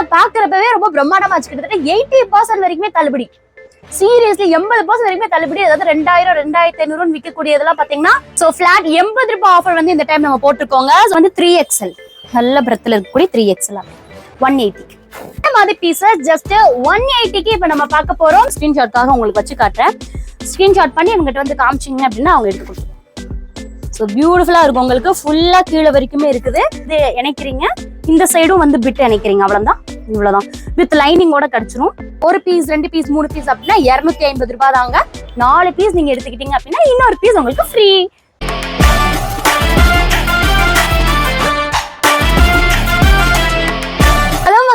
நான் பாக்குறப்பவே ரொம்ப பிரம்மாண்டமா வச்சு கிட்டத்தட்ட எயிட்டி பர்சன்ட் வரைக்குமே தள்ளுபடி. சீரியஸ்லி எண்பது பர்சன்ட் வரைக்குமே தள்ளுபடி அதாவது ரெண்டாயிரம் ரெண்டாயிரத்தி ஐநூறு விற்கக்கூடியதெல்லாம் பாத்தீங்கன்னா சோ பிளாட் எண்பது ரூபாய் ஆஃபர் வந்து இந்த டைம் நம்ம போட்டிருக்கோங்க. வந்து த்ரீ எக்ஸ்எல் நல்ல பிரத்துல இருக்கக்கூடிய த்ரீ எக்ஸ்எல் ஒன் எயிட்டி இந்த மாதிரி பீசஸ் ஜஸ்ட் ஒன் எயிட்டிக்கு இப்ப நம்ம பார்க்க போறோம். ஸ்கிரீன்ஷாட்காக உங்களுக்கு வச்சு காட்டுறேன். ஸ்கிரீன்ஷாட் பண்ணி அவங்ககிட்ட வந்து காமிச்சிங்க அப்படின்னா அவங்க எடுத்து கொடுத்துருவோம் ஸோ பியூட்டிஃபுல்லா இருக்கும் உங்களுக்கு. ஃபுல்லா கீழே வரைக்குமே இருக்குது. இது இணைக்கிறீங்க. இந்த சைடும் வந்து பிட் இணைக்கிறீங்க அவ்வளவுதான். இவ்வளவுதான். வித் லைனிங்கோட கிடைச்சிரும். ஒரு பீஸ் ரெண்டு பீஸ் மூணு பீஸ் அப்படின்னா இருநூத்தி ஐம்பது ரூபாய் தாங்க. நாலு பீஸ் நீங்க எடுத்துக்கிட்டீங்க அப்படின்னா இன்னொரு பீஸ் உங்களுக்கு ஃப்ரீ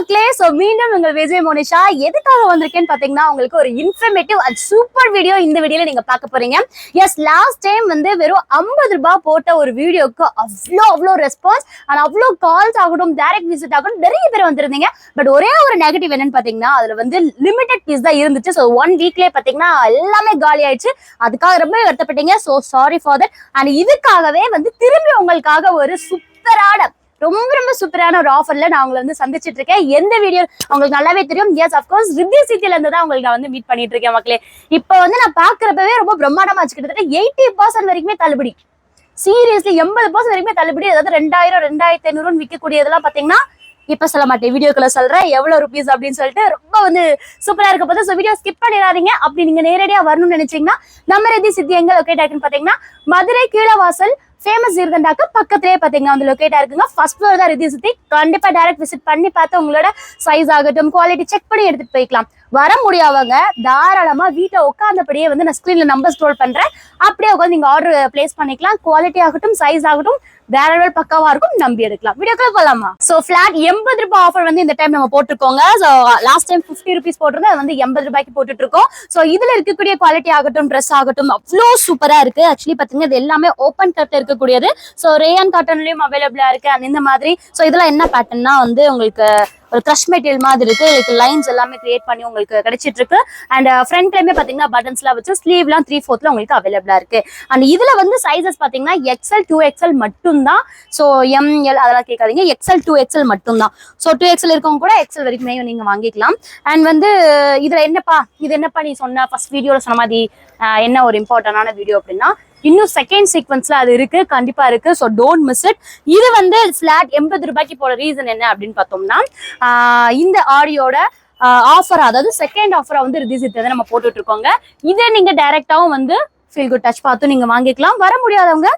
மக்களே ஸோ மீண்டும் உங்கள் விஜய் மோனிஷா எதுக்காக வந்திருக்கேன்னு பார்த்தீங்கன்னா உங்களுக்கு ஒரு இன்ஃபர்மேட்டிவ் அண்ட் சூப்பர் வீடியோ இந்த வீடியோவில் நீங்கள் பார்க்க போறீங்க. எஸ் லாஸ்ட் டைம் வந்து வெறும் ஐம்பது ரூபாய் போட்ட ஒரு வீடியோக்கு அவ்வளோ அவ்வளோ ரெஸ்பான்ஸ் அண்ட் அவ்வளோ கால்ஸ் ஆகட்டும் டைரக்ட் விசிட் ஆகட்டும் நிறைய பேர் வந்திருந்தீங்க. பட் ஒரே ஒரு நெகட்டிவ் என்னன்னு பார்த்தீங்கன்னா அதில் வந்து லிமிடெட் பீஸ் தான் இருந்துச்சு. ஸோ ஒன் வீக்லேயே பார்த்தீங்கன்னா எல்லாமே காலி ஆயிடுச்சு. அதுக்காக ரொம்ப வருத்தப்பட்டீங்க. So sorry for that and இதுக்காகவே வந்து திரும்பி உங்களுக்காக ஒரு சூப்பரான ரொம்ப ரொம்ப சூப்பரான ஒரு ஆஃபர்ல நான் உங்களை வந்து சந்திச்சிட்டு இருக்கேன். எந்த வீடியோ உங்களுக்கு நல்லாவே தெரியும்? எஸ் அஃப்கோர்ஸ் ரிவ்யூ சிட்டில இருந்து தான் உங்களுக்கு நான் வந்து மீட் பண்ணிட்டு இருக்கேன் மக்களே. இப்போ வந்து நான் பாக்குறப்பவே ரொம்ப பிரம்மாண்டமா வச்சு கிட்டத்தட்ட எயிட்டி பர்சன்ட் வரைக்குமே தள்ளுபடி. சீரியஸ்லி எண்பது பர்சன்ட் வரைக்குமே தள்ளுபடி. அதாவது ரெண்டாயிரம் ரெண்டாயிரத்தி ஐநூறுன்னு விற்கக்கூடியதெல்லாம் பாத்தீங்கன்னா இப்ப சொல்ல மாட்டேன். வீடியோக்குள்ள சொல்றேன். எவ்வளவு ருபீஸ் அப்படின்னு சொல்லிட்டு ரொம்ப வந்து சூப்பரா இருக்க போது. ஸோ வீடியோ ஸ்கிப் பண்ணிடாதீங்க. அப்படி நீங்க நேரடியா வரணும்னு நினைச்சீங்கன்னா நம்ம ரெதி சித்தி எங்க லொக்கேட் ஆகுன்னு பாத்தீங்கன்னா மதுரை கீழவாசல் ஃபேமஸ் ஜீர்கண்டாக்கு பக்கத்துலேயே பார்த்தீங்கன்னா வந்து லொக்கேட்டாக இருக்குங்க. ஃபர்ஸ்ட் ஃப்ளோர் தான் ரிதி சித்தி கண்டிப்பாக டேரக்ட் விசிட் பண்ணி பார்த்து உங்களோட சைஸ் ஆகட்டும் குவாலிட்டி செக் பண்ணி எடுத்துகிட்டு போய்க்கலாம். வர முடியாதவங்க தாராளமா வீட்டை உட்காந்தபடியே வந்து நான் ஸ்கிரீன்ல நம்பர் ஸ்க்ரோல் பண்றேன். அப்படியே உட்காந்து நீங்க ஆர்டர் பிளேஸ் பண்ணிக்கலாம். குவாலிட்டி ஆகட்டும் சைஸ் ஆகட்டும் வேற லெவல் பக்காவா இருக்கும் நம்பி எடுக்கலாம். வீடியோக்குள்ள போலாமா? சோ பிளாட் எண்பது ரூபாய் ஆஃபர் வந்து இந்த டைம் நம்ம போட்டிருக்கோங்க. So last time fifty rupees போட்டிருந்தோம் அது வந்து எண்பது ரூபாய்க்கு போட்டுட்டு இருக்கோம் சோ இதுல இருக்கக்கூடிய குவாலிட்டி ஆகட்டும் ட்ரெஸ் ஆகட்டும் அவ்வளோ சூப்பரா இருக்கு. ஆக்சுவலி பாத்தீங்கன்னா இது எல்லாமே ஓப்பன் கட்ல இருக்கக்கூடியது. சோ ரேயான் காட்டன்லயும் அவைலபிளா இருக்கு அந்த இந்த மாதிரி. சோ இதெல்லாம் என்ன பேட்டர்ன்னா வந்து உங்களுக்கு ஒரு க்ரஷ் மெட்டீரியல் மாதிரி இருக்கு. இதுக்கு லைன்ஸ் எல்லாமே கிரியேட் பண்ணி உங்களுக்கு கிடைச்சிட்டு uh, இருக்கு அண்ட் ஃப்ரண்ட்லயுமே பாத்தீங்கன்னா பட்டன்ஸ்லாம் வச்சு ஸ்லீவ்லாம் த்ரீ ஃபோர்த்ல உங்களுக்கு அவைலபிளா இருக்கு. அண்ட் இதுல வந்து சைசஸ் பாத்தீங்கன்னா எக்ஸ்எல் டூ எக்ஸ்எல் மட்டும்தான். ஸோ எம்எல் அதெல்லாம் கேட்காதீங்க. எக்ஸ்எல் டூ எக்ஸ்எல் மட்டும்தான். ஸோ டூ எக்ஸ்எல் இருக்கவங்க கூட எக்ஸ்எல் வரைக்குமே நீங்க வாங்கிக்கலாம். அண்ட் வந்து இதுல என்னப்பா இது என்னப்பா நீ சொன்ன ஃபர்ஸ்ட் வீடியோல சொன்ன மாதிரி uh, என்ன ஒரு இம்பார்ட்டன்டான வீடியோ அப்படின்னா இன்னும் செகண்ட் சீக்வன்ஸ்ல அது இருக்கு கண்டிப்பா இருக்கு. ஸோ டோன்ட் மிஸ் இட் இது வந்து ஃபிளாட் எண்பது ரூபாய்க்கு போற ரீசன் என்ன அப்படின்னு பார்த்தோம்னா இந்த ஆடியோட ஆஃபர் அதாவது செகண்ட் ஆஃபரா வந்து ரிலீஸ் வந்து நம்ம போட்டுட்டு இருக்கோங்க. இதை நீங்க டைரக்டாவும் வந்து ஃபீல் குட் டச் பார்த்து நீங்க வாங்கிக்கலாம். வர முடியாதவங்க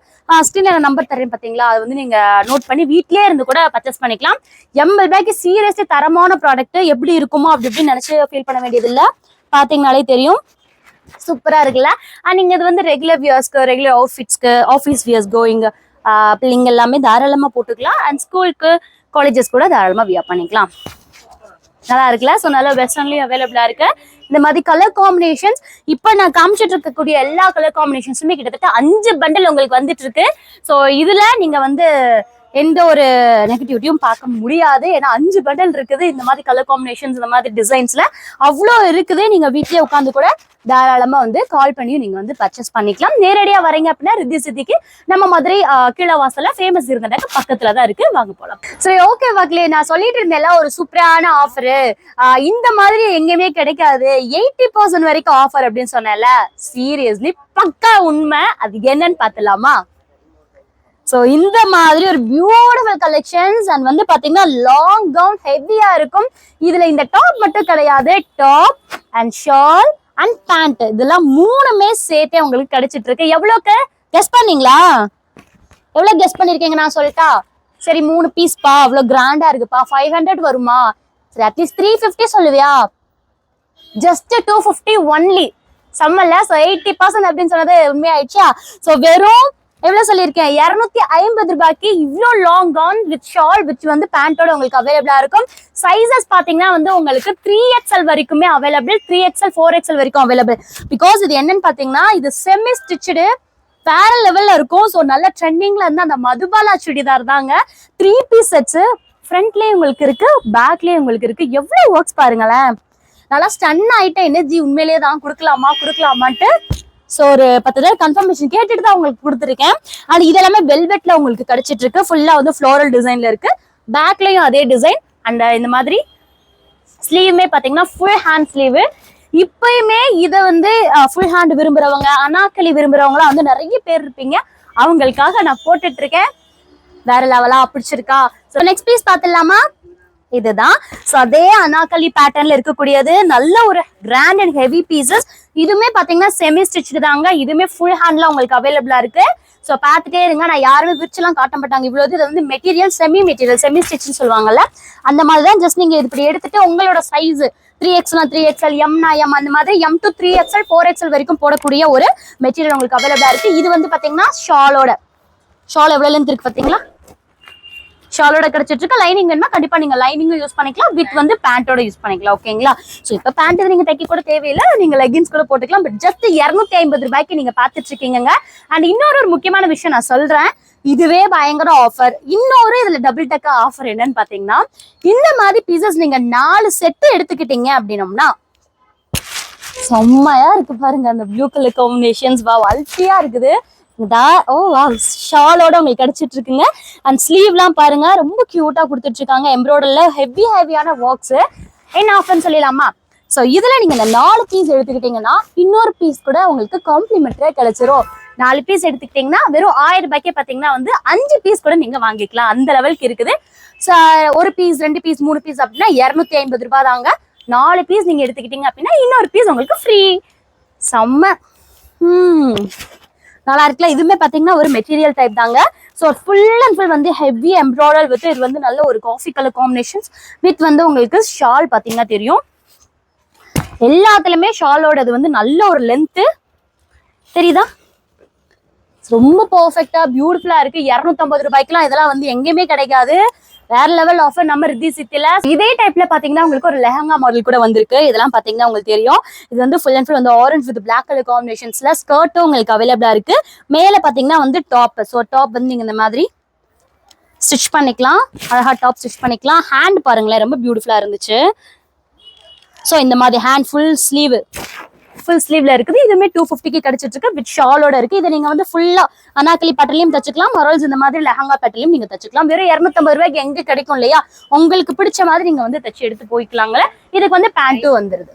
ஸ்கிரீன்ல நம்பர் தரேன் பாத்தீங்களா அது வந்து நீங்க நோட் பண்ணி வீட்லயே இருந்து கூட பர்ச்சேஸ் பண்ணிக்கலாம். எண்பது ரூபாய்க்கு சீரியஸ்லி தரமான ப்ராடக்ட் எப்படி இருக்குமோ அப்படி இப்படின்னு நினைச்சு ஃபீல் பண்ண வேண்டியது பார்த்தீங்கனாலே பாத்தீங்கனாலே தெரியும். சூப்பராக இருக்குல்ல? அண்ட் நீங்கள் இது வந்து ரெகுலர் வியர்ஸ்க்கு ரெகுலர் அவுட்ஃபிட்ஸ்க்கு ஆஃபீஸ் வியர்ஸ் கோயிங் பிள்ளைங்க எல்லாமே தாராளமாக போட்டுக்கலாம். அண்ட் ஸ்கூலுக்கு காலேஜஸ் கூட தாராளமாக வியர் பண்ணிக்கலாம். நல்லா இருக்குல்ல? ஸோ நல்லா வெஸ்டர்ன்லயும் அவைலபிளா இருக்கு. இந்த மாதிரி கலர் காம்பினேஷன்ஸ் இப்போ நான் காமிச்சிட்டு இருக்கக்கூடிய எல்லா கலர் காம்பினேஷன்ஸுமே கிட்டத்தட்ட அஞ்சு பண்டல் உங்களுக்கு வந்துட்டு இருக்கு. ஸோ இதுல நீங்க வந்து எந்த ஒரு நெகட்டிவிட்டியும் பார்க்க முடியாது. ஏன்னா அஞ்சு பண்டல் இருக்குது. இந்த மாதிரி கலர் காம்பினேஷன்ஸ் இந்த மாதிரி டிசைன்ஸ்ல அவ்வளோ இருக்குது. நீங்க வீட்லயே உட்காந்து கூட தாராளமா வந்து கால் பண்ணி நீங்க வந்து பர்ச்சேஸ் பண்ணிக்கலாம். நேரடியா வரீங்க அப்படின்னா ரித்தி சித்திக்கு நம்ம மதுரை ஆஹ், கீழவாசல்ல ஃபேமஸ் இருந்ததுக்கு பக்கத்துல தான் இருக்கு. வாங்க போலாம். சரி ஓகே வாக்கிலே நான் சொல்லிட்டு இருந்தேன்ல ஒரு சூப்பரான ஆஃபரு இந்த மாதிரி எங்கேயுமே கிடைக்காது. எயிட்டி பர்சன்ட் வரைக்கும் ஆஃபர் அப்படின்னு சொன்னேன்ல. சீரியஸ்லி பக்கா உண்மை. அது என்னன்னு பார்த்துலாமா? ஸோ இந்த மாதிரி ஒரு பியூட்டிஃபுல் கலெக்ஷன்ஸ் அண்ட் வந்து பார்த்தீங்கன்னா லாங் கவுன் ஹெவியாக இருக்கும். இதில் இந்த டாப் மட்டும் கிடையாது. Top and shawl and pant இதெல்லாம் மூணுமே சேர்த்தே உங்களுக்கு கிடைச்சிட்டு இருக்கு எவ்வளோக்கு? கெஸ் பண்ணீங்களா? எவ்வளோ கெஸ் பண்ணியிருக்கீங்க நான் சொல்லிட்டா? சரி மூணு பீஸ்ப்பா அவ்வளோ கிராண்டாக இருக்குப்பா. ஃபைவ் ஹண்ட்ரட் வருமா? சரி அட்லீஸ்ட் த்ரீ ஃபிஃப்டி சொல்லுவியா? ஜஸ்ட் டூ ஃபிஃப்டி ஒன்லி செம்மல்ல. ஸோ எயிட்டி பர்சன்ட் அப்படின்னு சொன்னது உண்மையாயிடுச்சா? ஸோ வெறும் எவ்வளவு சொல்லியிருக்கேன்? இரநூத்தி ஐம்பது ரூபாய்க்கு இவ்வளோ long gown with shawl with வந்து பேண்டோட உங்களுக்கு அவைலபிளா இருக்கும். சைசஸ் பாத்தீங்கன்னா வந்து உங்களுக்கு த்ரீ எக்ஸ்எல் வரைக்குமே available three XL four XL வரைக்கும் அவைலபிள் பிகாஸ் இது என்னன்னு பாத்தீங்கன்னா இது செமி ஸ்டிச்சுடு வேற லெவல்ல இருக்கும். ஸோ நல்ல ட்ரெண்டிங்ல இருந்து அந்த மதுபாலா சுடிதார் தாங்க. த்ரீ பீஸ் செட்ஸ் ஃப்ரண்ட்லயே உங்களுக்கு இருக்கு பேக்லயே உங்களுக்கு இருக்கு. எவ்வளவு ஒர்க்ஸ் பாருங்களேன். நல்லா ஸ்டன் ஆயிட்ட எனர்ஜி உண்மையிலேயே தான் கொடுக்கலாமா கொடுக்கலாமான்ட்டு ஸோ ஒரு பத்து தடவை கன்ஃபர்மேஷன் கேட்டுட்டு தான் உங்களுக்கு கொடுத்துருக்கேன். அண்ட் இதெல்லாமே வெல்வெட்ல உங்களுக்கு கிடைச்சிட்டு இருக்கு ஃபுல்லா வந்து ஃப்ளோரல் டிசைன்ல இருக்கு. பேக்லயும் அதே டிசைன் அண்ட் இந்த மாதிரி ஸ்லீவுமே பார்த்தீங்கன்னா ஃபுல் ஹேண்ட் ஸ்லீவு இப்பயுமே இதை வந்து ஃபுல் ஹேண்ட் விரும்புறவங்க அனாக்களி விரும்புறவங்களாம் வந்து நிறைய பேர் இருப்பீங்க. அவங்களுக்காக நான் போட்டுட்டு இருக்கேன் வேற லெவலா பிடிச்சிருக்கா? ஸோ நெக்ஸ்ட் பீஸ் பார்த்துடலாமா? இதுதான். ஸோ அதே அனாக்களி பேட்டர்ன்ல இருக்கக்கூடியது. நல்ல ஒரு கிராண்ட் அண்ட் ஹெவி பீசஸ் இதுவுமே பாத்தீங்கன்னா செமி ஸ்டிச்சு தாங்க. இதுவுமே ஃபுல் ஹேண்ட்ல உங்களுக்கு அவைலபிளா இருக்கு. ஸோ பார்த்துட்டே இருங்க. நான் யாருமே விரிச்சுலாம் காட்ட மாட்டாங்க. இவ்வளோ இது வந்து மெட்டீரியல் செமி மெட்டீரியல் செமி ஸ்டிச்னு சொல்லுவாங்கல்ல. அந்த மாதிரி தான் ஜஸ்ட் நீங்க இப்படி எடுத்துட்டு உங்களோட சைஸ் த்ரீ எக்ஸ்எல்னா த்ரீ எக்ஸ்எல் எம்னா எம் அந்த மாதிரி M to three XL four XL வரைக்கும் போடக்கூடிய ஒரு மெட்டீரியல் உங்களுக்கு அவைலபிளா இருக்கு. இது வந்து பாத்தீங்கன்னா ஷாலோட ஷால் எவ்வளோ இருக்கு பாத்தீங்களா? ஷாலோட கிடைச்சிட்டு இருக்கு லைனிங் வேணுமா கண்டிப்பா நீங்க லைனிங்கும் யூஸ் பண்ணிக்கலாம். வித் வந்து பேண்டோட யூஸ் பண்ணிக்கலாம் ஓகேங்களா சோ இப்ப பேண்ட் நீங்க தைக்க கூட தேவையில்லை. நீங்க லெகின்ஸ் கூட போட்டுக்கலாம். பட் ஜஸ்ட் இருநூத்தி ஐம்பது ரூபாய்க்கு நீங்க பாத்துட்டு இருக்கீங்க அண்ட் இன்னொரு ஒரு முக்கியமான விஷயம் நான் சொல்றேன். இதுவே பயங்கர ஆஃபர் இன்னொரு இதுல டபுள் டக்கா ஆஃபர் என்னன்னு பாத்தீங்கன்னா இந்த மாதிரி பீசஸ் நீங்க நாலு செட்டு எடுத்துக்கிட்டீங்க அப்படின்னம்னா செம்மையா இருக்கு பாருங்க. அந்த ப்ளூ கலர் காம்பினேஷன்ஸ் வா அல்ட்டியா இருக்குது. தா ஓ வா. ஷாலோட உங்களுக்கு கிடைச்சிட்டு இருக்குங்க அண்ட் ஸ்லீவ்லாம் பாருங்க. ரொம்ப கியூட்டா கொடுத்துட்டு இருக்காங்க எம்ப்ராய்டர்ல ஹெவி ஹெவியான ஒர்க்ஸ் என்ன ஆஃபர்னு சொல்லிடலாமா? ஸோ இதுல நீங்க இந்த நாலு பீஸ் எடுத்துக்கிட்டீங்கன்னா இன்னொரு பீஸ் கூட உங்களுக்கு காம்ப்ளிமெண்ட்ரியா கிடைச்சிரும். நாலு பீஸ் எடுத்துக்கிட்டீங்கன்னா வெறும் ஆயிரம் ரூபாய்க்கே பாத்தீங்கன்னா வந்து அஞ்சு பீஸ் கூட நீங்க வாங்கிக்கலாம். அந்த லெவலுக்கு இருக்குது. ஸோ ஒரு பீஸ் ரெண்டு பீஸ் மூணு பீஸ் அப்படின்னா இரநூத்தி ஐம்பது ரூபாய் தாங்க. நாலு பீஸ் நீங்க எடுத்துக்கிட்டீங்க அப்படின்னா இன்னொரு பீஸ் உங்களுக்கு ஃப்ரீ செம்ம. ம். நல்லா இருக்குல்ல இதுவுமே பாத்தீங்கன்னா ஒரு மெட்டீரியல் டைப் தாங்க. ஸோ ஃபுல் அண்ட் ஃபுல் வந்து ஹெவி எம்ப்ராய்டர் வித் இது வந்து நல்ல ஒரு காஃபி கலர் காம்பினேஷன்ஸ் வித் வந்து உங்களுக்கு ஷால் பாத்தீங்கன்னா தெரியும். எல்லாத்துலயுமே ஷாலோட இது வந்து நல்ல ஒரு லென்த்து தெரியுதா? ரொம்ப பர்ஃபெக்டா பியூட்டிஃபுல்லா இருக்கு. இரநூத்தம்பது ரூபாய்க்குலாம் இதெல்லாம் வந்து எங்கேயுமே கிடைக்காது. வேற லெவல் ஆஃபர் நம்ம ரித்தி சித்தில. இதே டைப்ல பாத்தீங்கன்னா உங்களுக்கு ஒரு லெஹங்கா மாடல் கூட வந்திருக்கு. இதெல்லாம் பாத்தீங்கன்னா உங்களுக்கு தெரியும். இது வந்து ஃபுல் அண்ட் ஃபுல் வந்து ஆரஞ்ச் வித் பிளாக் கலர் காம்பினேஷன்ஸ்ல ஸ்கர்ட்டும் உங்களுக்கு அவைலபிளா இருக்கு. மேல பாத்தீங்கன்னா வந்து டாப் ஸோ டாப் வந்து நீங்க இந்த மாதிரி ஸ்டிச் பண்ணிக்கலாம். அழகா டாப் ஸ்டிச் பண்ணிக்கலாம். ஹேண்ட் பாருங்களேன் ரொம்ப பியூட்டிஃபுல்லா இருந்துச்சு. ஸோ இந்த மாதிரி ஹேண்ட் ஃபுல் ஸ்லீவ் ஃபுல் ஸ்லீவ்ல இருக்குது. இதுவுமே டூ ஃபிஃப்டிக்கு கிடைச்சிட்டு இருக்கு வித் ஷாலோட இருக்கு. இதை நீங்க வந்து ஃபுல்லா அனாக்கலி பட்டலையும் தச்சுக்கலாம். மொரல்ஸ் இந்த மாதிரி லெஹங்கா பட்டலையும் நீங்க தச்சுக்கலாம். வெறும் இரநூத்தம்பது ரூபாய்க்கு எங்க கிடைக்கும் இல்லையா? உங்களுக்கு பிடிச்ச மாதிரி நீங்க வந்து தச்சு எடுத்து போய்க்கலாங்களே இதுக்கு வந்து பேண்ட்டும் வந்துருது.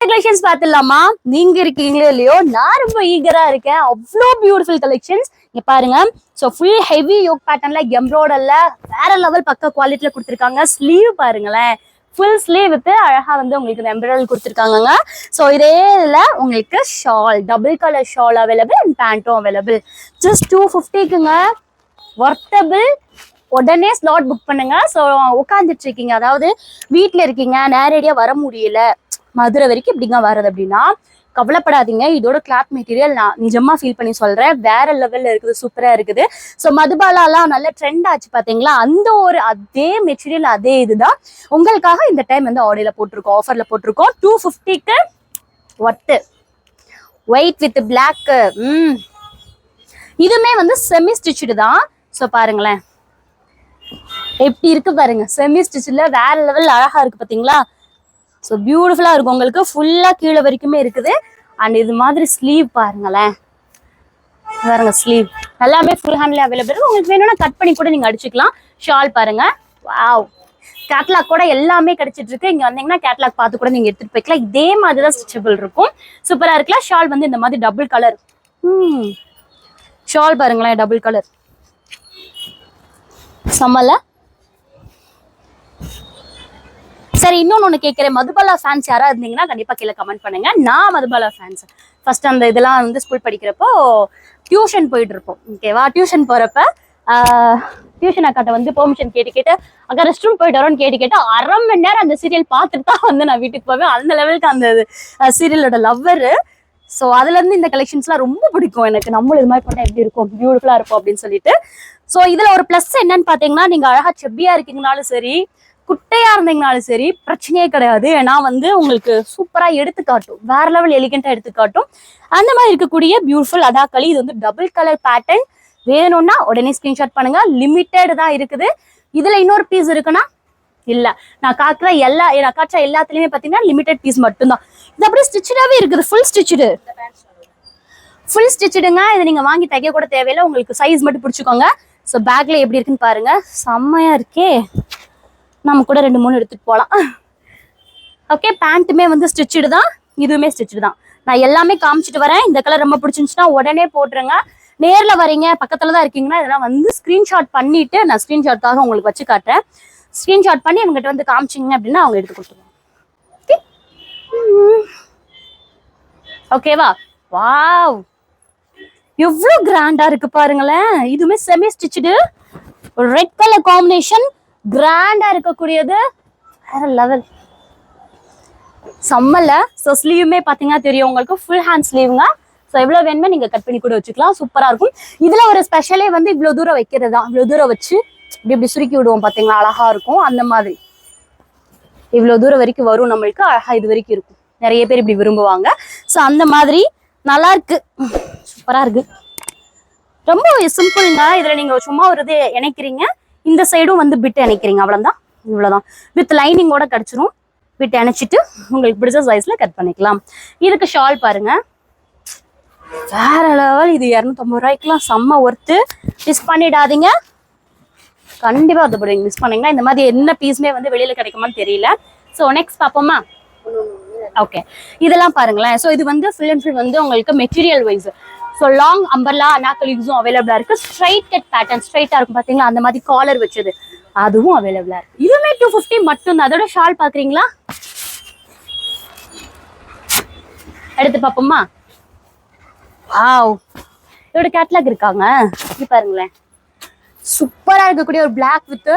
கலெக்ஷன்ஸ் பார்த்துடலாமா நீங்க இருக்கீங்களோ இல்லையோ? நான் ரொம்ப ஈகரா இருக்கேன். அவ்வளோ பியூட்டிஃபுல் கலெக்ஷன்ஸ் இங்க பாருங்க. ஸோ ஃபுல் ஹெவி யோக் பேட்டர்ன்ல எம்ப்ராய்டர்ல வேற லெவல் பக்க குவாலிட்டியில கொடுத்துருக்காங்க. ஸ்லீவ் பாருங்களேன். ஃபுல் ஸ்லீவ் வித்து அழகா வந்து உங்களுக்கு இந்த எம்ப்ராய்டரி கொடுத்துருக்காங்க ஸோ இதே இதில் உங்களுக்கு shawl double colour shawl available and பேண்ட்டும் available just two ஃபிஃப்டிக்குங்க ஒர்த்தபிள் உடனே ஸ்லாட் புக் பண்ணுங்க. ஸோ உட்காந்துட்டு இருக்கீங்க. அதாவது வீட்டில் இருக்கீங்க. நேரடியாக வர முடியல. மதுரை வரைக்கும் இப்படிங்க வர்றது அப்படின்னா கவலைப்படாதீங்க. இதோட கிளாத் மெட்டீரியல் நான் நிஜமா ஃபீல் பண்ணி சொல்றேன். வேற லெவல்ல இருக்குது சூப்பரா இருக்குது. ஸோ மதுபாலாலாம் நல்ல ட்ரெண்ட் ஆச்சு பாத்தீங்களா? அந்த ஒரு அதே மெட்டீரியல் அதே இதுதான். உங்களுக்காக இந்த டைம் வந்து ஆர்டர்ல போட்டிருக்கோம் ஆஃபர்ல போட்டிருக்கோம். டூ ஃபிஃப்டிக்கு ஒர்த்து ஒயிட் வித் பிளாக் ம். இதுமே வந்து செமி ஸ்டிச்சுடு தான். ஸோ பாருங்களேன். எப்படி இருக்கு பாருங்க. செமி ஸ்டிச்சில் வேற லெவல் அழகா இருக்கு பாத்தீங்களா? ஸோ பியூட்டிஃபுல்லாக இருக்கும். உங்களுக்கு ஃபுல்லாக கீழே வரைக்குமே இருக்குது. அண்ட் இது மாதிரி ஸ்லீவ் பாருங்களேன். பாருங்க ஸ்லீவ் எல்லாமே ஃபுல் ஹேண்ட்ல அவைலபிள் உங்களுக்கு வேணும்னா கட் பண்ணி கூட நீங்க அடிச்சுக்கலாம். ஷால் பாருங்க. வாவ் கேட்லாக் கூட எல்லாமே கிடைச்சிட்டு இருக்கு இங்க வந்தீங்கன்னா கேட்லாக் பார்த்து கூட நீங்க எடுத்துட்டு போய்க்கலாம். இதே மாதிரி தான் ஸ்டிச்சபிள் இருக்கும். சூப்பரா இருக்கலாம். ஷால் வந்து இந்த மாதிரி டபுள் கலர் ம் ஷால் பாருங்களேன் டபுள் கலர் செம்மல சரி இன்னொன்று ஒன்று கேட்குறேன் மதுபாலா ஃபேன்ஸ் யாராக இருந்தீங்கன்னா கண்டிப்பாக கீழே கமெண்ட் பண்ணுங்க. நான் மதுபாலா ஃபேன்ஸ் ஃபர்ஸ்ட் அந்த இதெல்லாம் வந்து ஸ்கூல் படிக்கிறப்போ டியூஷன் போயிட்டு இருப்போம். ஓகேவா டியூஷன் போகிறப்ப டியூஷன் அக்காட்ட வந்து பெர்மிஷன் கேட்டு கேட்டு அக்கா ரெஸ்ட் ரூம் போயிட்டு வரோன்னு கேட்டு கேட்டு அரை மணி நேரம் அந்த சீரியல் பார்த்துட்டு தான் வந்து நான் வீட்டுக்கு போவேன். அந்த லெவலுக்கு அந்த சீரியலோட லவ்வரு ஸோ அதுலேருந்து இந்த கலெக்ஷன்ஸ்லாம் ரொம்ப பிடிக்கும் எனக்கு. நம்மளும் இது மாதிரி பண்ணால் எப்படி இருக்கும்? பியூட்டிஃபுல்லாக இருக்கும் அப்படின்னு சொல்லிட்டு. ஸோ இதில் ஒரு ப்ளஸ் என்னன்னு பார்த்தீங்கன்னா நீங்கள் அழகாக செப்பியாக இருக்கீங்கனாலும் சரி குட்டையா இருந்தீங்கனாலும் சரி பிரச்சனையே கிடையாது. ஏன்னா வந்து உங்களுக்கு சூப்பரா எடுத்து காட்டும் வேற லெவல் எலிகண்டா எடுத்து காட்டும் அந்த மாதிரி இருக்கக்கூடிய பியூட்டிஃபுல் அதாக்களி இது வந்து டபுள் கலர் பேட்டர்ன் வேணும்னா உடனே ஸ்கிரீன்ஷாட் பண்ணுங்க. லிமிட்டெட் தான் இருக்குது. இதுல இன்னொரு பீஸ் இருக்குன்னா இல்ல. நான் காக்குற எல்லா நான் காட்டுற எல்லாத்துலயுமே பாத்தீங்கன்னா லிமிடெட் பீஸ் மட்டும்தான். இது அப்படியே ஸ்டிச்சடாவே இருக்குது. ஃபுல் ஸ்டிச்சுடு ஃபுல் ஸ்டிச்சுடுங்க இதை நீங்க வாங்கி தைக்க கூட தேவையில்லை. உங்களுக்கு சைஸ் மட்டும் பிடிச்சிக்கோங்க. ஸோ பேக்ல எப்படி இருக்குன்னு பாருங்க. செம்மையா இருக்கே. நம்ம கூட ரெண்டு மூணு எடுத்துகிட்டு போகலாம் ஓகே பேண்ட்டுமே வந்து ஸ்டிச்சுடு தான். இதுவுமே ஸ்டிச்சுடு தான். நான் எல்லாமே காமிச்சிட்டு வரேன். இந்த கலர் ரொம்ப பிடிச்சிருந்துச்சுன்னா உடனே போட்டுருங்க. நேரில் வரீங்க பக்கத்தில் தான் இருக்கீங்கன்னா இதெல்லாம் வந்து ஸ்க்ரீன்ஷாட் பண்ணிவிட்டு நான் ஸ்க்ரீன்ஷாட்காக உங்களுக்கு வச்சு காட்டுறேன். ஸ்க்ரீன்ஷாட் பண்ணி இவங்ககிட்ட வந்து காமிச்சிங்க அப்படின்னா அவங்க எடுத்து கொடுத்துருவாங்க. ஓகேவா வாவ் எவ்வளோ கிராண்டாக இருக்குது பாருங்களேன். இதுவுமே செமி ஸ்டிச்சுடு ஒரு ரெட் கலர் காம்பினேஷன் கிராண்டா இருக்கக்கூடியது வேற லெவல் செம்மல ஸோ ஸ்லீவுமே பார்த்தீங்கன்னா தெரியும் உங்களுக்கு. ஃபுல் ஹேண்ட் ஸ்லீவுங்க ஸோ எவ்வளோ வேணுமே நீங்கள் கட் பண்ணி கூட வச்சுக்கலாம். சூப்பராக இருக்கும். இதில் ஒரு ஸ்பெஷலே வந்து இவ்வளோ தூரம் வைக்கிறது தான். இவ்வளோ தூரம் வச்சு இப்படி இப்படி சுருக்கி விடுவோம் பார்த்தீங்களா அழகாக இருக்கும். அந்த மாதிரி. இவ்வளோ தூரம் வரைக்கும் வரும் நம்மளுக்கு. அழகா இது வரைக்கும் இருக்கும். நிறைய பேர் இப்படி விரும்புவாங்க. ஸோ அந்த மாதிரி நல்லா இருக்கு. சூப்பராக இருக்கு. ரொம்ப சிம்பிள்ங்க இதில் நீங்கள் சும்மா ஒரு இது இணைக்கிறீங்க. இந்த சைடும் வந்து பிட் இணைக்கிறீங்க அவ்வளோதான் இவ்வளோதான் வித் லைனிங்கோட கிடச்சிரும். பிட் இணைச்சிட்டு உங்களுக்கு பிடிச்ச சைஸில் கட் பண்ணிக்கலாம். இதுக்கு ஷால் பாருங்க. வேற லெவல் இது இரநூத்தம்பது ரூபாய்க்குலாம் செம்ம ஒர்த்து மிஸ் பண்ணிடாதீங்க. கண்டிப்பா அது மிஸ் பண்ணீங்கன்னா இந்த மாதிரி என்ன பீஸுமே வந்து வெளியில கிடைக்குமான்னு தெரியல. ஸோ நெக்ஸ்ட் பார்ப்போமா? ஓகே இதெல்லாம் பாருங்களேன். ஸோ இது வந்து ஃபுல் அண்ட் ஃபுல் வந்து உங்களுக்கு material wise so long umbrella அனாக்கலிக்ஸும் அவைலபிளாக இருக்கு. ஸ்ட்ரைட் கட் பேட்டர்ன் ஸ்ட்ரைட்டாக இருக்கும். பாத்தீங்களா? அந்த மாதிரி காலர் வச்சது. அதுவும் அவைலபிளாக இருக்கு. இதுவுமே டூ ஃபிஃப்டி மட்டும் தான் அதோட ஷால் பார்க்குறீங்களா எடுத்து பார்ப்போமா? வாவ் இதோட கேட்லாக் இருக்காங்க. இது பாருங்களேன். சூப்பராக இருக்கக்கூடிய ஒரு black with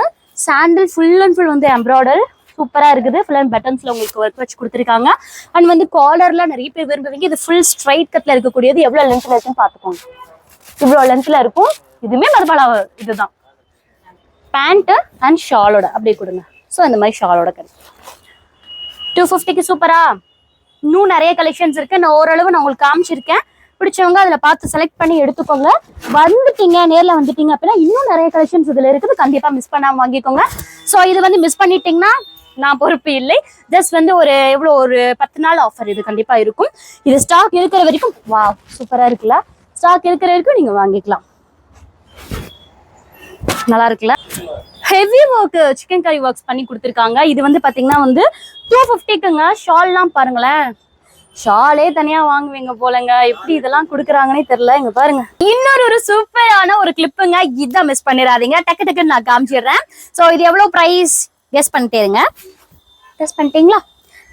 sandal full and full வந்து எம்ப்ராய்டர் சூப்பரா இருக்குது. ஃபுல் அண்ட் பட்டன்ஸ்ல உங்களுக்கு ஒர்க் வச்சு கொடுத்துருக்காங்க. அண்ட் வந்து காலர்லாம் நிறைய பேர் விரும்புவீங்க. இது ஃபுல் ஸ்ட்ரைட் கட்ல இருக்கக்கூடியது. எவ்வளவு லென்த்ல இருக்குன்னு பாத்துக்கோங்க இவ்வளவு லென்த்ல இருக்கும். இதுவுமே மறுபலா இதுதான். பேண்ட்டு அண்ட் ஷாலோட அப்படியே கொடுங்க. ஸோ இந்த மாதிரி ஷாலோட கிடைக்கும் டூ ஃபிஃப்டிக்கு சூப்பரா? இன்னும் நிறைய கலெக்ஷன்ஸ் இருக்கு. நான் ஓரளவு நான் உங்களுக்கு காமிச்சிருக்கேன். பிடிச்சவங்க அதில் பார்த்து செலக்ட் பண்ணி எடுத்துக்கோங்க. வந்துட்டீங்க நேரில் வந்துட்டீங்க அப்படின்னா இன்னும் நிறைய கலெக்ஷன்ஸ் இதில் இருக்குது. கண்டிப்பாக மிஸ் பண்ணாமல் வாங்கிக்கோங்க. ஸோ இது வந்து மிஸ் பண்ணிட்டீங்கன்னா நான் பொறுப்பு இல்லை. ஜஸ்ட் வந்து ஒரு எவ்வளோ ஒரு பத்து நாள் ஆஃபர் இது கண்டிப்பா இருக்கும். இது ஸ்டாக் இருக்கிற வரைக்கும் வா சூப்பரா இருக்குல்ல? ஸ்டாக் இருக்கிற வரைக்கும் நீங்க வாங்கிக்கலாம். நல்லா இருக்குல்ல? Heavy work chikankari works பண்ணி கொடுத்துருக்காங்க. இது வந்து பாத்தீங்கன்னா வந்து டூ ஃபிஃப்டிக்குங்க ஷால்லாம் பாருங்களேன். ஷாலே தனியா வாங்குவீங்க போலங்க. எப்படி இதெல்லாம் கொடுக்குறாங்கன்னே தெரியல. இங்க பாருங்க. இன்னொரு ஒரு சூப்பரான ஒரு கிளிப்புங்க இதை மிஸ் பண்ணிடாதீங்க. டக்கு டக்குன்னு நான் காமிச்சிடுறேன். ஸோ இது எவ்வளவு ப்ரைஸ் கெஸ் பண்ணிட்டே இருங்க. கெஸ் பண்ணிட்டீங்களா?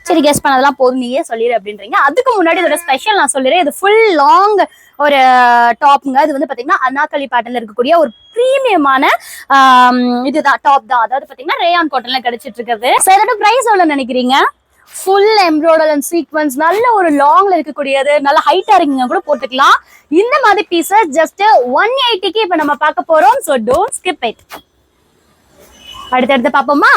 சரி கெஸ் பண்ணதெல்லாம் போதும். நீயே சொல்லிடு அப்படின்றீங்க. அதுக்கு முன்னாடி இதோட ஸ்பெஷல் நான் சொல்லிடுறேன் இது ஃபுல் லாங் ஒரு டாப்ங்க இது வந்து பார்த்தீங்கன்னா அனாக்கலி பேட்டர்ல இருக்கக்கூடிய ஒரு ப்ரீமியமான இதுதான். டாப் தான். அதாவது பார்த்தீங்கன்னா ரேயான் காட்டன்ல கிடைச்சிட்டு இருக்கிறது So, இதோட ப்ரைஸ் எவ்வளோ நினைக்கிறீங்க? ஃபுல் எம்ப்ராய்டர் அண்ட் சீக்வன்ஸ் நல்ல ஒரு லாங்ல இருக்கக்கூடியது. நல்ல ஹைட்டா இருக்கீங்க கூட போட்டுக்கலாம். இந்த மாதிரி பீசஸ் ஜஸ்ட் ஒன் எயிட்டிக்கு இப்போ நம்ம பார்க்க போறோம். ஸோ டோன்ட் ஸ்கிப் இட் அடுத்தடுத்து பார்ப்போமா?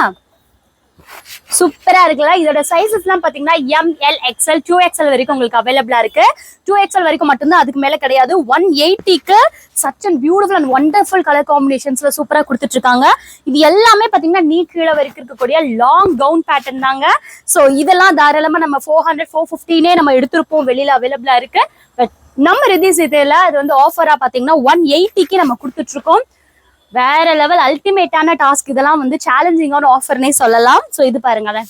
சூப்பரா இருக்குல்ல. இதோட சைஸஸ் எல்லாம் பாத்தீங்கன்னா M L XL two XL வரைக்கும் உங்களுக்கு அவைலபிளா இருக்கு. டூ எக்ஸ்எல் வரைக்கும் மட்டும்தான் அதுக்கு மேல கிடையாது. One எயிட்டிக்கு such and beautiful and wonderful colour காம்பினேஷன்ஸ்ல சூப்பரா கொடுத்துட்டு இருக்காங்க இது எல்லாமே பாத்தீங்கன்னா நீ கீழே வரைக்கும் இருக்கக்கூடிய லாங் கவுன் பேட்டர்ன் தாங்க. சோ இதெல்லாம் தாராளமா நம்ம ஃபோர் ஹண்ட்ரட் ஃபோர் ஃபிஃப்டினே நம்ம எடுத்திருப்போம். வெளியில அவைலபிளா இருக்கு. பட் நம்ம ரிதீஸ் இதுல அது வந்து ஆஃபரா பாத்தீங்கன்னா ஒன் எயிட்டிக்கு நம்ம கொடுத்துட்டு இருக்கோம் வேற லெவல் அல்டிமேட்டான டாஸ்க் இதெல்லாம் வந்து சேலஞ்சிங்கான ஆஃபர்னே சொல்லலாம். ஸோ இது பாருங்களேன்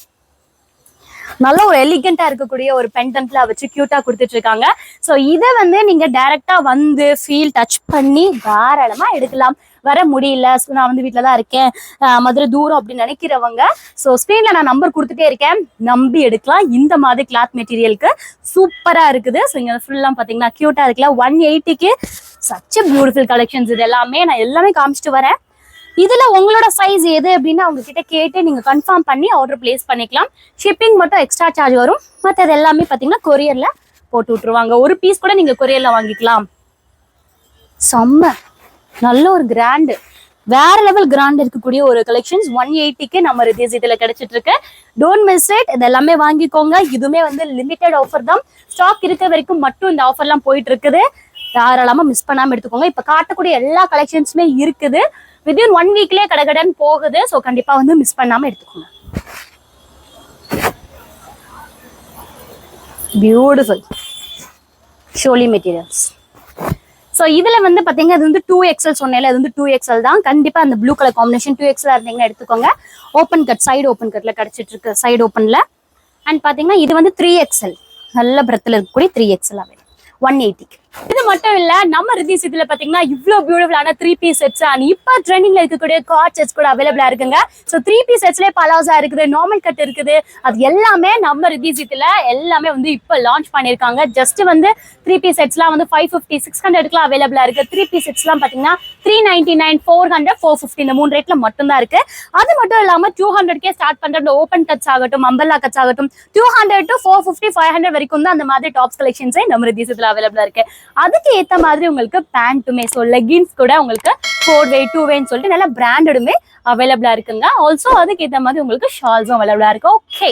நல்ல ஒரு எலிகண்டா இருக்கக்கூடிய ஒரு பெண்டன்ட்ல வச்சு கியூட்டா கொடுத்துட்டு இருக்காங்க. ஸோ இதை வந்து நீங்க டைரக்டா வந்து ஃபீல் டச் பண்ணி தாராளமா எடுக்கலாம். வர முடியல. ஸோ நான் வந்து வீட்டில் தான் இருக்கேன். ஆஹ் மதுரை தூரம் அப்படின்னு நினைக்கிறவங்க. ஸோ ஸ்க்ரீனில் நான் நம்பர் கொடுத்துட்டே இருக்கேன். நம்பி எடுக்கலாம். இந்த மாதிரி கிளாத் மெட்டீரியலுக்கு சூப்பராக இருக்குது. ஸோ இங்கே ஃபுல்லாம் பார்த்தீங்கன்னா க்யூட்டாக இருக்குல்ல. ஒன் எயிட்டிக்கு சச் பியூட்டிஃபுல் கலெக்ஷன்ஸ் இது எல்லாமே. நான் எல்லாமே காமிச்சிட்டு வரேன். இதுல உங்களோட சைஸ் எது அப்படின்னு அவங்க கிட்ட கேட்டு நீங்க கன்ஃபார்ம் பண்ணி ஆர்டர் பிளேஸ் பண்ணிக்கலாம். ஷிப்பிங் மட்டும் எக்ஸ்ட்ரா சார்ஜ் வரும். மற்றது எல்லாமே பாத்தீங்கன்னா கொரியர்ல போட்டு விட்டுருவாங்க. ஒரு பீஸ் கூட நீங்க கொரியர்ல வாங்கிக்கலாம். செம்ம. நல்ல ஒரு கிராண்டு வேற லெவல் கிராண்ட் இருக்கக்கூடிய ஒரு கலெக்ஷன்ஸ் ஒன் எயிட்டிக்கு நம்ம ரிதீஸ் இதுல கிடைச்சிட்டு இருக்கு. டோன்ட் மிஸ் இட் இது எல்லாமே வாங்கிக்கோங்க. இதுவுமே வந்து லிமிடெட் ஆஃபர் தான். ஸ்டாக் இருக்க வரைக்கும் மட்டும் இந்த ஆஃபர்லாம் போயிட்டு இருக்குது. தாராளமாக மிஸ் பண்ணாமல் எடுத்துக்கோங்க. இப்போ காட்டக்கூடிய எல்லா கலெக்ஷன்ஸுமே இருக்குது. வித்தின் ஒன் வீக்லேயே கடகடன் போகுது. ஸோ கண்டிப்பா வந்து மிஸ் பண்ணாமல் எடுத்துக்கோங்க. பியூட்டிஃபுல் ஷோலி மெட்டீரியல்ஸ் ஸோ இதுல வந்து பார்த்தீங்கன்னா இது வந்து டூ எக்ஸல் சொன்னேன் அது வந்து டூ எக்ஸல் தான். கண்டிப்பாக அந்த ப்ளூ கலர் காம்பினேஷன் டூ எக்ஸலாக இருந்தீங்கன்னா எடுத்துக்கோங்க. ஓப்பன் கட் சைடு ஓப்பன் கட்டில் கிடச்சிட்டு இருக்கு சைடு ஓப்பன்ல அண்ட் பார்த்தீங்கன்னா இது வந்து த்ரீ எக்ஸ்எல் நல்ல பிரத்தில் இருக்கக்கூடிய த்ரீ எக்ஸ்எல் அவை ஒன் எயிட்டிக்கு இது மட்டும் இல்ல நம்ம ரிதீஸ் இதுல பாத்தீங்கன்னா இவ்வளவு பியூட்டிஃபுல்லான த்ரீ பீஸ் செட்ஸ் அண்ட் இப்ப ட்ரெண்டிங்ல இருக்கக்கூடிய கார்ட் செட்ஸ் கூட அவைலபிளா இருக்குங்க. சோ த்ரீ பீஸ் செட்ஸ்லயே பலாசா இருக்குது நார்மல் கட் இருக்குது. அது எல்லாமே நம்ம ரிதீஸ் இதுல எல்லாமே வந்து இப்ப லான்ச் பண்ணிருக்காங்க. ஜஸ்ட் வந்து த்ரீ பீஸ் செட்ஸ்லாம் வந்து ஃபைவ் ஃபிஃப்டி சிக்ஸ் ஹண்ட்ரட்க்குலாம் அவைலபிளா இருக்கு. த்ரீ பீஸ் செட்ஸ்லாம் பாத்தீங்கன்னா three ninety nine four hundred four fifty இந்த மூணு ரேட்ல மட்டும் தான் இருக்கு. அது மட்டும் இல்லாம டூ ஹண்ட்ரட்கே ஸ்டார்ட் பண்ற இந்த ஓப்பன் கட்ஸ் ஆகட்டும் அம்பல்லா கட்ஸ் ஆகட்டும் two hundred to four fifty five hundred வரைக்கும் தான் அந்த மாதிரி டாப்ஸ் கலெக்ஷன்ஸே நம்ம ரிதீசத்துல அவைலபிளா இருக்கு. அதுக்கு ஏத்த மாதிரி உங்களுக்கு பேண்ட்டுமே ஸோ லெகின்ஸ் கூட உங்களுக்கு ஃபோர் வே டூ வேன்னு சொல்லிட்டு நல்ல பிராண்டடுமே அவைலபிளா இருக்குங்க. ஆல்சோ அதுக்கு ஏத்த மாதிரி உங்களுக்கு ஷால்ஸும் அவைலபிளா இருக்கு. ஓகே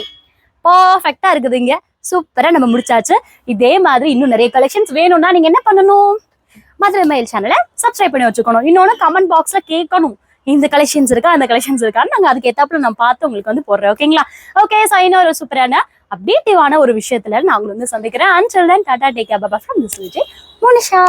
பர்ஃபெக்டா இருக்குது இங்க சூப்பரா நம்ம முடிச்சாச்சு. இதே மாதிரி இன்னும் நிறைய கலெக்ஷன்ஸ் வேணும்னா நீங்க என்ன பண்ணணும்? மதுரை மயில் சேனலை சப்ஸ்கிரைப் பண்ணி வச்சுக்கணும். இன்னொன்னு கமெண்ட் பாக்ஸில் கேட்கணும். இந்த கலெக்ஷன்ஸ் இருக்கா? அந்த கலெக்ஷன்ஸ் இருக்கான்னு நாங்க அதுக்கு ஏத்தாப்புல நான் பார்த்து உங்களுக்கு வந்து போடுறேன். ஓகேங்களா ஓகே ஸோ இன்னொரு சூப்பரான அப்டேட்டிவான ஒரு விஷயத்துல நான் உங்களை வந்து சந்திக்கிறேன். அண்ட் சில்ட்ரன் டாடா டேக் பாபா ஃப்ரம் திஸ் விஜய் மோனிஷா